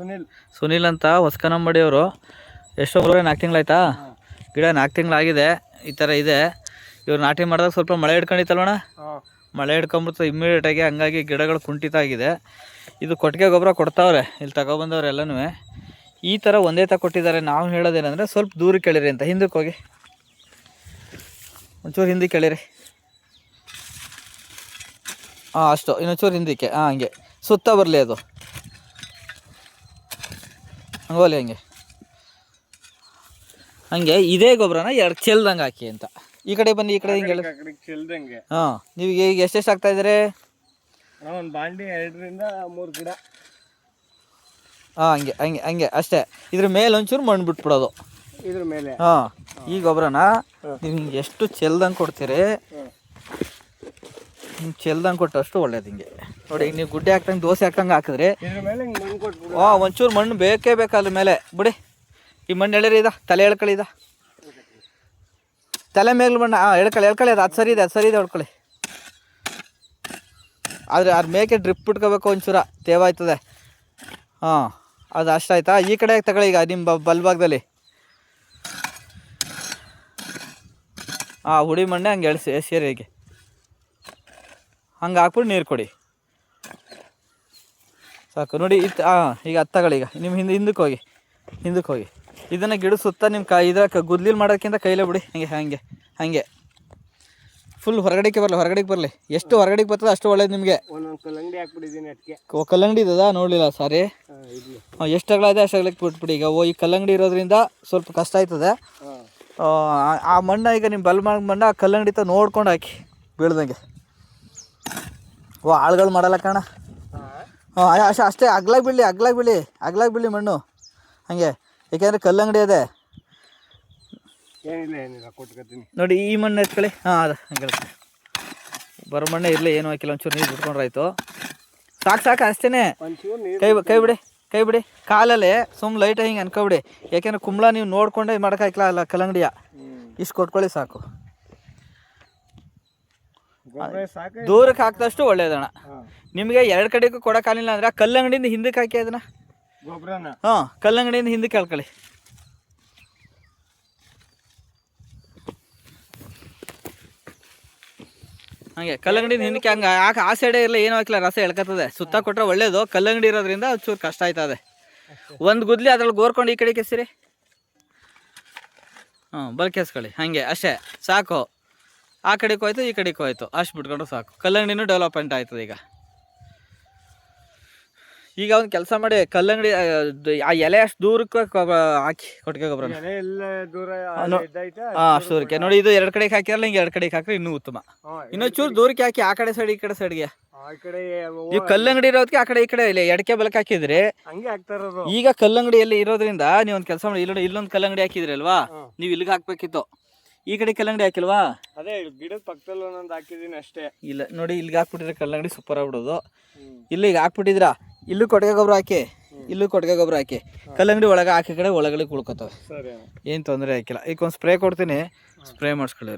ಸುನಿಲ್. ಸುನಿಲ್ ಅಂತ ಹೊಸ್ಕನಂಬಡಿಯವರು. ಎಷ್ಟೋ ಬರೋ ನಾಲ್ಕು ತಿಂಗಳಾಯ್ತಾ? ಗಿಡ ನಾಲ್ಕು ತಿಂಗಳಾಗಿದೆ ಈ ಥರ ಇದೆ. ಇವ್ರು ನಾಟಿ ಮಾಡಿದಾಗ ಸ್ವಲ್ಪ ಮಳೆ ಹಿಡ್ಕೊಂಡಿತ್ತಲ್ವಣ ಮಳೆ ಹಿಡ್ಕೊಂಬಿಡ್ತು ಇಮ್ಮಿಡಿಯೇಟಾಗಿ ಹಂಗಾಗಿ ಗಿಡಗಳು ಕುಂಠಿತ ಆಗಿದೆ. ಇದು ಕೊಟ್ಟಿಗೆ ಗೊಬ್ಬರ ಕೊಡ್ತಾವ್ರೆ ಇಲ್ಲಿ ತಗೊಬಂದವ್ರು ಎಲ್ಲನೂ. ಈ ಥರ ಒಂದೇ ತ ಕೊಟ್ಟಿದ್ದಾರೆ. ನಾವು ಹೇಳೋದೇನೆಂದರೆ ಸ್ವಲ್ಪ ದೂರ ಕೇಳಿರಿ ಅಂತ. ಹಿಂದಕ್ಕೆ ಹೋಗಿ. ಒಂಚೂರು ಹಿಂದಕ್ಕೆ ಕೇಳಿರಿ. ಹಾಂ ಅಷ್ಟು. ಇನ್ನೊಂಚೂರು ಹಿಂದಕ್ಕೆ. ಹಾಂ ಹಂಗೆ. ಸುತ್ತ ಬರಲಿ ಅದು. ಹಂಗೋಲಿ ಹಂಗೆ. ಹಂಗೆ ಇದೇ ಗೊಬ್ಬರನ ಎರಡು ಚೆಲ್ದಂಗೆ ಹಾಕಿ ಅಂತ. ಈ ಕಡೆ ಬನ್ನಿ ಈ ಕಡೆ ಹಿಂಗೆ ಚೆಲ್ದಂಗೆ ಹಾಂ ನೀವು ಈಗ ಎಷ್ಟೆಷ್ಟು ಆಗ್ತಾ ಇದ್ದೀರಿ? ಒಂದು ಬಾಂಡಿ ಎರಡರಿಂದ ಮೂರು ಗಿಡ. ಹಾಂ ಹಂಗೆ ಹಂಗೆ ಹಂಗೆ ಅಷ್ಟೇ. ಇದ್ರ ಮೇಲೆ ಒಂಚೂರು ಮಣ್ಣು ಬಿಟ್ಬಿಡೋದು. ಇದ್ರ ಮೇಲೆ. ಹಾಂ ಈ ಗೊಬ್ಬರನ ನಿಮ್ಗೆ ಎಷ್ಟು ಚೆಲ್ದಂಗೆ ಕೊಡ್ತೀರಿ? ನಿಮ್ಗೆ ಚೆಲ್ದಂಗೆ ಕೊಟ್ಟಷ್ಟು ಒಳ್ಳೇದು ಹಿಂಗೆ. ನೋಡಿ ಈಗ ನೀವು ಗುಡ್ಡೆ ಹಾಕ್ದಂಗೆ ದೋಸೆ ಹಾಕಂಗೆ ಹಾಕಿದ್ರಿ ಹಾಂ ಒಂಚೂರು ಮಣ್ಣು ಬೇಕೇ ಬೇಕು ಅದ್ರ ಮೇಲೆ. ಬಿಡಿ. ಈ ಮಣ್ಣು ಎಳೆರಿ ಇದ. ತಲೆ ಎಳ್ಕಳಿ ಇದ. ತಲೆ ಮೇಲೆ ಮಣ್ಣು ಹಾಂ ಎಳ್ಕೊಳ್ಳಿ ಎಳ್ಕಳಿ ಅದು ಅದು ಸರಿ ಇದೆ ಅದು ಸರಿ ಇದೆ ಹೊಡ್ಕೊಳ್ಳಿ. ಆದರೆ ಅದ್ರ ಮೇಕೆ ಡ್ರಿಪ್ ಬಿಟ್ಕೋಬೇಕು ಒಂಚೂರ. ತೇವಾಯ್ತದೆ ಹಾಂ ಅದು ಅಷ್ಟಾಯ್ತಾ ಈ ಕಡೆ ತಗೊಳ್ಳಿ ಈಗ ನಿಮ್ಮ ಬ ಬಲ್ಭಾಗದಲ್ಲಿ ಹಾಂ ಹುಡಿ ಮಣ್ಣೆ ಹಂಗೆ ಎಳ್ಸಿ ಸೇರಿ ಹೀಗೆ. ಹಂಗೆ ಹಾಕ್ಬಿಟ್ಟು ನೀರು ಕೊಡಿ. ಸಾಕು. ನೋಡಿ ಇತ್ತು ಹಾಂ ಈಗ ಈಗ ನಿಮ್ಮ ಹಿಂದೆ ಹಿಂದಕ್ಕೆ ಹೋಗಿ. ಹಿಂದಕ್ಕೆ ಹೋಗಿ. ಇದನ್ನು ಗಿಡ ಸುತ್ತ ನಿಮ್ಮ ಕೈ ಇದ್ರ ಗುದ್ಲಿಲ್ ಮಾಡೋಕ್ಕಿಂತ ಕೈಲೇ ಬಿಡಿ. ಹಂಗೆ ಹಾಗೆ ಹಾಗೆ. ಫುಲ್ ಹೊರಗಡೆಗೆ ಬರಲಿ ಹೊರಗಡೆಗೆ ಬರಲಿ. ಎಷ್ಟು ಹೊರಗಡೆಗೆ ಬರ್ತದೆ ಅಷ್ಟು ಒಳ್ಳೇದು ನಿಮಗೆ. ಓ ಕಲ್ಲಂಗಡಿ ಇದದ ನೋಡಲಿಲ್ಲ ಸಾರಿ. ಹಾಂ ಎಷ್ಟು ಅಗಲ ಅಷ್ಟು ಅಗಲಕ್ಕೆ ಬಿಟ್ಬಿಡಿ. ಈಗ ಓ ಈ ಕಲ್ಲಂಗಡಿ ಇರೋದ್ರಿಂದ ಸ್ವಲ್ಪ ಕಷ್ಟ ಆಯ್ತದೆ. ಆ, ಆ ಮಣ್ಣ ಈಗ ನಿಮ್ಮ ಬಲ್ ಮಣ್ಣ ಆ ಕಲ್ಲಂಗಡಿ ತ ನೋಡ್ಕೊಂಡು ಹಾಕಿ ಬೀಳ್ದಂಗೆ. ಓ ಆಳುಗಳು ಮಾಡಲ್ಲ ಕಣ. ಹಾಂ ಅಷ್ಟೇ ಅಷ್ಟೇ ಅಗ್ಲಾಗಿ ಬೀಳಿ ಅಗ್ಲಾಗಿ ಬೀಳಿ ಅಗ್ಲಾಗಿ ಬೀಳಿ ಮಣ್ಣು. ಹಾಗೆ ಏಕೆಂದರೆ ಕಲ್ಲಂಗಡಿ ಅದೇ. ಏನಿಲ್ಲ ಏನಿಲ್ಲ ಕೊಟ್ಕೊತೀನಿ. ನೋಡಿ ಈ ಮಣ್ಣು ಎತ್ಕೊಳ್ಳಿ ಹಾಂ ಅದು ಹಂಗೆ. ಬರೋ ಮಣ್ಣೆ ಇರಲಿ ಏನೂ ಹಾಕಿಲ್ಲ ಒಂಚೂರು ನೀರು ಬಿಟ್ಕೊಂಡ್ರೆ ಆಯಿತು ಸಾಕು ಸಾಕು ಅಷ್ಟೇ ಕೈ ಕೈ ಬಿಡಿ ಕೈ ಬಿಡಿ. ಕಾಲಲ್ಲಿ ಸುಮ್ ಲೈಟ್ ಹಿಂಗೆ ಅನ್ಕೊಬಿಡಿ. ಯಾಕೆಂದ್ರೆ ಕುಂಬಳ ನೀವು ನೋಡ್ಕೊಂಡೆ ಮಾಡೋಕ್ಕಾಗಿಲ್ಲ ಅಲ್ಲ ಕಲ್ಲಂಗಡಿಯ. ಇಷ್ಟು ಕೊಟ್ಕೊಳ್ಳಿ ಸಾಕು. ದೂರಕ್ಕೆ ಹಾಕಿದಷ್ಟು ಒಳ್ಳೇದಣ್ಣ. ನಿಮಗೆ ಎರಡು ಕಡೆಗೂ ಕೊಡೋಕ್ಕಾಗಲಿಲ್ಲ ಅಂದ್ರೆ ಕಲ್ಲಂಗಡಿಯಿಂದ ಹಿಂದಕ್ಕೆ ಹಾಕಿ ಅದನ್ನ? ಹಾ ಕಲ್ಲಂಗಡಿಯಿಂದ ಹಿಂದಕ್ಕೆ ಹೇಳ್ಕೊಳ್ಳಿ ಹಂಗೆ ಕಲ್ಲಂಗಡಿಯಿಂದ ಹಿಂದಕ್ಕೆ ಹಂಗೆ ಯಾಕೆ ಆ ಸೈಡೇ ಇರಲಿ ಏನು ಹಾಕಿಲ್ಲ ರಸ ಎಳ್ಕತ್ತದೆ. ಸುತ್ತ ಕೊಟ್ಟರೆ ಒಳ್ಳೇದು ಕಲ್ಲಂಗಡಿ ಇರೋದ್ರಿಂದ ಚೂರು ಕಷ್ಟ ಆಯ್ತದೆ. ಒಂದು ಗುದ್ಲಿ ಅದ್ರಲ್ಲಿ ಗೋರ್ಕೊಂಡು ಈ ಕಡೆ ಕೆಸಿರಿ ಹಾಂ ಬಲ್ ಕೆಸ್ಕೊಳ್ಳಿ ಹಾಗೆ ಅಷ್ಟೇ ಸಾಕು. ಆ ಕಡೆಗೆ ಹೋಯ್ತು ಈ ಕಡೆಗೆ ಹೋಯ್ತು. ಅಷ್ಟು ಬಿಟ್ಕೊಂಡು ಸಾಕು. ಕಲ್ಲಂಗಡಿನೂ ಡೆವಲಪ್ಮೆಂಟ್ ಆಯ್ತದೆ ಈಗ. ಈಗ ಒಂದು ಕೆಲಸ ಮಾಡಿ ಕಲ್ಲಂಗಡಿ ಆ, ಎಲೆ ಅಷ್ಟು ದೂರಕ್ಕೆ ಹಾಕಿ ಕೊಟ್ಟಿಗೆ ಗೊಬ್ಬರ. ಅಷ್ಟು ದೂರಕ್ಕೆ. ನೋಡಿ ಇದು ಎರಡು ಕಡೆಗೆ ಹಾಕಿರಲ್ಲ ಹಿಂಗೆ ಎರಡು ಕಡೆಗೆ ಹಾಕಿದ್ರೆ ಇನ್ನೂ ಉತ್ತಮ. ಇನ್ನೊಂದು ಇನ್ನೂ ಚೂರು ದೂರಕ್ಕೆ ಹಾಕಿ ಆ ಕಡೆ ಸೈಡ್ ಈ ಕಡೆ ಸೈಡ್ಗೆ ಈ ಕಲ್ಲಂಗಡಿ ಇರೋದಕ್ಕೆ ಆ ಕಡೆ ಈ ಕಡೆ ಇಲ್ಲ ಎಡಕೆ ಬಲಕ್ಕೆ ಹಾಕಿದ್ರೆ ಈಗ ಕಲ್ಲಂಗಡಿಯಲ್ಲಿ ಇರೋದ್ರಿಂದ ನೀವೊಂದು ಕೆಲಸ ಮಾಡಿ ಇಲ್ಲೊಂದು ಇಲ್ಲೊಂದು ಕಲ್ಲಂಗಡಿ ಹಾಕಿದ್ರಿ ಅಲ್ವಾ. ನೀವು ಇಲ್ಲಿಗೆ ಹಾಕ್ಬೇಕಿತ್ತು. ಈ ಕಡೆ ಕಲ್ಲಂಗಡಿ ಹಾಕಿಲ್ವಾ? ಅದೇ ಗಿಡದ ಪಕ್ಕದಲ್ಲಿ ಒಂದೊಂದು ಹಾಕಿದೀನಿ ಅಷ್ಟೇ. ಇಲ್ಲ ನೋಡಿ ಇಲ್ಲಿಗೆ ಹಾಕ್ಬಿಟ್ಟಿದ್ರೆ ಕಲ್ಲಂಗಡಿ ಸೂಪರ್ ಆಗ್ಬಿಡೋದು. ಇಲ್ಲಿ ಇಲ್ಲಿಗೆ ಹಾಕ್ಬಿಟ್ಟಿದ್ರಾ ಇಲ್ಲೂ ಕೊಟ್ಟಿಗೆ ಗೊಬ್ಬರ ಹಾಕಿ ಇಲ್ಲೂ ಕೊಟ್ಟಿಗೆ ಗೊಬ್ಬರ ಹಾಕಿ. ಕಲ್ಲಂಗಡಿ ಒಳಗೆ ಹಾಕಿ ಕಡೆ ಒಳಗಡೆ ಕುಳ್ಕೊತವೆ. ಸರಿ ಏನು ತೊಂದರೆ ಹಾಕಿಲ್ಲ. ಈಗ ಒಂದು ಸ್ಪ್ರೇ ಕೊಡ್ತೀನಿ. ಸ್ಪ್ರೇ ಮಾಡಿಸ್ಕೊಳ್ಳಿ